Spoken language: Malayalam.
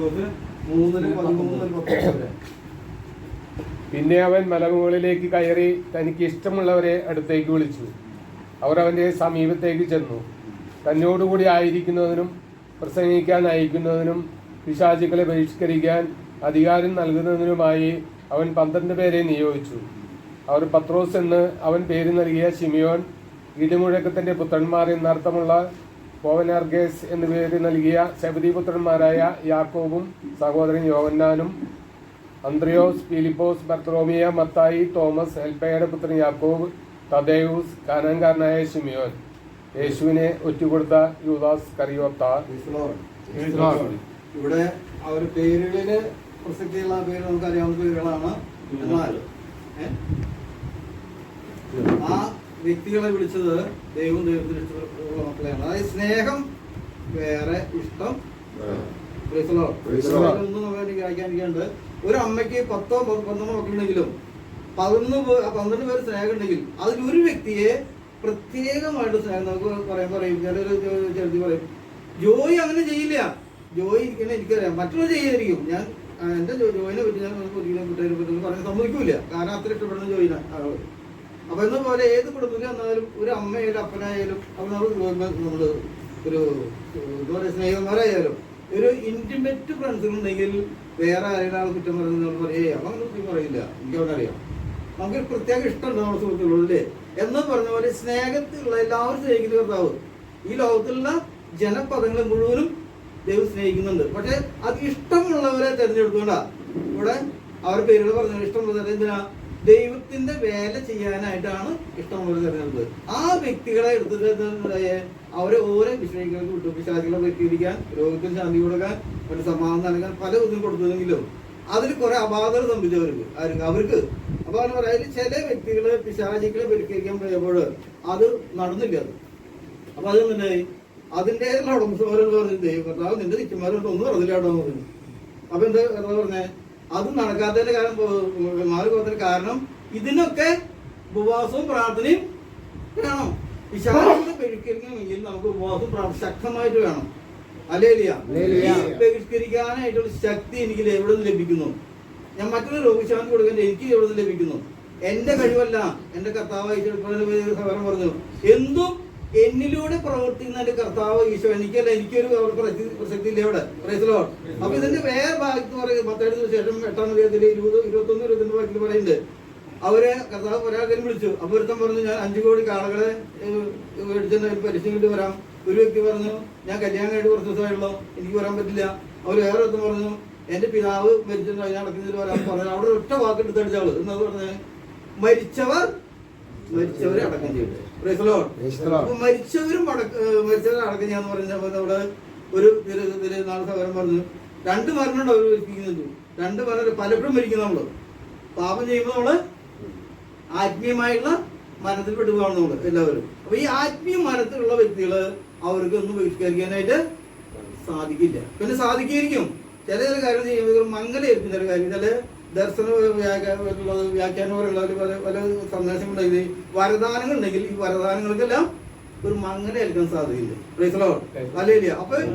വരെ. പിന്നെ അവൻ മലമുകളിലേക്ക് കയറി തനിക്ക് ഇഷ്ടമുള്ളവരെ അടുത്തേക്ക് വിളിച്ചു. അവർ അവന്റെ സമീപത്തേക്ക് ചെന്നു. തന്നോടുകൂടി ആയിരിക്കുന്നതിനും പ്രസംഗിക്കാൻ അയക്കുന്നതിനും പിശാചുക്കളെ ബഹിഷ്കരിക്കാൻ അധികാരം നൽകുന്നതിനുമായി അവൻ പന്ത്രണ്ട് പേരെ നിയോഗിച്ചു. അവർ പത്രോസ് എന്ന് അവൻ പേര് നൽകിയ ഷിമിയോൻ ഇടിമുഴക്കത്തിന്റെ പുത്രന്മാർ എന്നർത്ഥമുള്ള പോവനാർഗേസ് എന്ന പേര് നൽകിയ ശബരി പുത്രന്മാരായ യാക്കോബും സഹോദരൻ യോവന്നാനും അന്ത്രയോസ് ഫിലിപ്പോസ് ബർത്തോമിയ മത്തായി തോമസ് ഹെൽപ്പയുടെ പുത്രൻ യാക്കോബ് തദേവൂസ് കാനങ്കാരനായ ഷിമിയോൻ യേശുവിനെ ഒറ്റുകൊടുത്ത യൂദാസ് കറിയോത്ത. ഇവിടെ ആ ഒരു പേരുകളിൽ പ്രസക്തിയുള്ള പേര് നമുക്കറിയാവുന്ന പേരുകളാണ് എന്നാൽ ആ വ്യക്തികളെ വിളിച്ചത് ദൈവം ദൈവത്തിന് ഇഷ്ടമുള്ള മക്കളെയാണ്. അതായത് സ്നേഹം വേറെ ഇഷ്ടം. ഒന്നും നമുക്ക് വ്യാഖ്യാനിക്കാണ്ട് ഒരു അമ്മയ്ക്ക് പത്തോ പന്ത്രണ്ടോ മക്കളുണ്ടെങ്കിലും പതിനൊന്ന് പന്ത്രണ്ട് പേര് സ്നേഹം ഉണ്ടെങ്കിൽ അതിൽ ഒരു വ്യക്തിയെ പ്രത്യേകമായിട്ട് സ്നേഹം നമുക്ക് പറയാൻ പറയും. ചിലർ ചെറുതി പറയും. ജോയി അങ്ങനെ ചെയ്യില്ല. ജോയി ഇരിക്കുന്ന എനിക്കറിയാം. മറ്റുള്ളവർ ചെയ്യായിരിക്കും ഞാൻ എന്റെ ജോയിനെ പറ്റി ഞാൻ ഒരിക്കലും കുട്ടിയെ പറ്റി പറയാൻ സമ്മതിക്കൂല. കാരണം അത്ര ഇഷ്ടപ്പെടുന്ന ജോയിനാണ് ആൾ അപ്പൊ എന്ന പോലെ ഏത് കുടുംബത്തിൽ വന്നാലും ഒരു അമ്മയായാലും അപ്പനായാലും അപ്പൊ നമ്മൾ ഒരു എന്താ പറയുക സ്നേഹിതന്മാരായാലും ഒരു ഇന്റിമേറ്റ് ഫ്രണ്ട്സ് ഉണ്ടെങ്കിൽ വേറെ ആരെങ്കിലും കുറ്റം പറയുന്നത് പറയും അവൻ കുറ്റം പറയില്ല. എനിക്ക് അവനറിയാം നമുക്കൊരു പ്രത്യേക ഇഷ്ടമുണ്ട് നമ്മുടെ സുഹൃത്തുക്കളോട് എന്ന് പറഞ്ഞ പോലെ സ്നേഹത്തിലുള്ള എല്ലാവരും സ്നേഹിക്കുന്ന കർത്താവ്. ഈ ലോകത്തിലുള്ള ജനപദങ്ങളെ മുഴുവനും ദൈവം സ്നേഹിക്കുന്നുണ്ട്. പക്ഷെ അത് ഇഷ്ടമുള്ളവരെ തിരഞ്ഞെടുത്തോണ്ടാ ഇവിടെ അവരുടെ പേരുകൾ പറഞ്ഞു ഇഷ്ടമുള്ളത് എന്തിനാ? ദൈവത്തിന്റെ വേല ചെയ്യാനായിട്ടാണ് ഇഷ്ടമുള്ളവരെ തിരഞ്ഞെടുത്തത് ആ വ്യക്തികളെ എടുത്തിട്ട് അവരെ ഓരോ വിഷയങ്ങൾക്ക് വിട്ടു പിശാചുകളെ പരിഹരിക്കാൻ രോഗത്തിന് ശാന്തി കൊടുക്കാൻ ഒരു സമാധാനം നൽകാൻ പല ഒന്നും കൊടുത്തില്ലെങ്കിലും അതിൽ കുറെ അപാകത സംഭവിച്ചവർക്ക് ആർക്ക് അവർക്ക്. അപ്പൊ അങ്ങനെ പറയാം അതിൽ ചില വ്യക്തികളെ പിശാചികളെ പരിഹരിക്കാൻ പോയപ്പോൾ അത് നടന്നില്ല. അത് അപ്പൊ അത് എന്തായി അതിന്റെ ഉടമസ്ഥന്മാരെന്ന് പറഞ്ഞു ദൈവത്താവ് നിന്റെ നിത്യന്മാരോട് ഒന്നും പറഞ്ഞില്ല കേട്ടോ പറഞ്ഞു. അപ്പൊ എന്താ പറഞ്ഞേ? അത് നടക്കാത്തതിന്റെ കാരണം മാറി കാരണം ഇതിനൊക്കെ ഉപവാസവും പ്രാർത്ഥനയും വേണം. വിശാലത്തെ ബഹിഷ്കരിക്കണമെങ്കിൽ നമുക്ക് ഉപവാസവും പ്രാർത്ഥന ശക്തമായിട്ട് വേണം. ഈ ബഹിഷ്കരിക്കാനായിട്ടുള്ള ശക്തി എനിക്ക് എവിടെ നിന്ന് ലഭിക്കുന്നു? ഞാൻ മറ്റൊരു രോഗശാന്തി കൊടുക്കാൻ എനിക്ക് എവിടെ നിന്ന് ലഭിക്കുന്നു? എന്റെ കഴിവല്ല. എന്റെ കർത്താവ് ചെറുപ്പം പറഞ്ഞു. എന്തും എന്നിലൂടെ പ്രവർത്തിക്കുന്ന എന്റെ കർത്താവ് ഈശോ. എനിക്കല്ല എനിക്കൊരു പ്രസക്തി- ഇല്ല ഇവിടെ. Lord. അപ്പൊ ഇതിന്റെ വേറെ ഭാഗത്ത് പറയുന്നത് പത്തെഴുത്തിന് ശേഷം എട്ടാം തീയതി ഇരുപത് ഇരുപത്തൊന്ന് ഇരുപത്തിരണ്ട് ഭാഗത്തിൽ പറയുന്നുണ്ട്. അവരെ കർത്താവ് ഒരാൾക്കാരും വിളിച്ചു. അപ്പൊ ഒരുത്തം പറഞ്ഞു ഞാൻ അഞ്ചു കോടി കാളകളെ മേടിച്ചെന്ന് പരിശീലനം കിട്ടി വരാം. ഒരു വ്യക്തി പറഞ്ഞു ഞാൻ കല്യാണം കഴിഞ്ഞ് കുറച്ച് ദിവസമായുള്ളൂ എനിക്ക് വരാൻ പറ്റില്ല. അവർ വേറെ ഒരുത്തം പറഞ്ഞു എന്റെ പിതാവ് മരിച്ചിട്ട് ഞാൻ നടക്കുന്നതിൽ വരാൻ പറഞ്ഞു അവിടെ ഒറ്റ വാക്ക് എടുത്തടിച്ച ആൾ എന്നത് പറഞ്ഞേ മരിച്ചവർ മരിച്ചവരെ അടക്കം ചെയ്തു മരിച്ചവരും മരിച്ചവരെ അടക്കം ചെയ്യാന്ന് പറഞ്ഞപ്പോൾ അവിടെ ഒരു നാല് സഹോദരൻ പറഞ്ഞു രണ്ട് മരണം അവർ മരിപ്പിക്കുന്നുണ്ട് രണ്ട് മരണം പലപ്പോഴും മരിക്കും നമ്മൾ. പാപം ചെയ്യുമ്പോൾ നമ്മൾ ആത്മീയമായിട്ടുള്ള മരണത്തിൽ പെട്ടുപോകാണ് നമ്മൾ എല്ലാവരും. അപ്പൊ ഈ ആത്മീയ മരണത്തിലുള്ള വ്യക്തികൾ അവർക്ക് ഒന്ന് ബഹിഷ്കരിക്കാനായിട്ട് സാധിക്കില്ല. പിന്നെ സാധിക്കായിരിക്കും. ചില ചില കാര്യങ്ങൾ ചെയ്യുമ്പോൾ മംഗലായിരിക്കും ചില കാര്യം. ചില ദർശന വ്യാഖ്യാനങ്ങളുള്ള പല പല സന്ദേശങ്ങളുണ്ടെങ്കിൽ വരദാനങ്ങൾ ഉണ്ടെങ്കിൽ ഈ വരദാനങ്ങൾക്കെല്ലാം ഒരു മങ്ങനെ ഏൽക്കാൻ സാധ്യതയില്ല അല്ലേ അപ്പൊ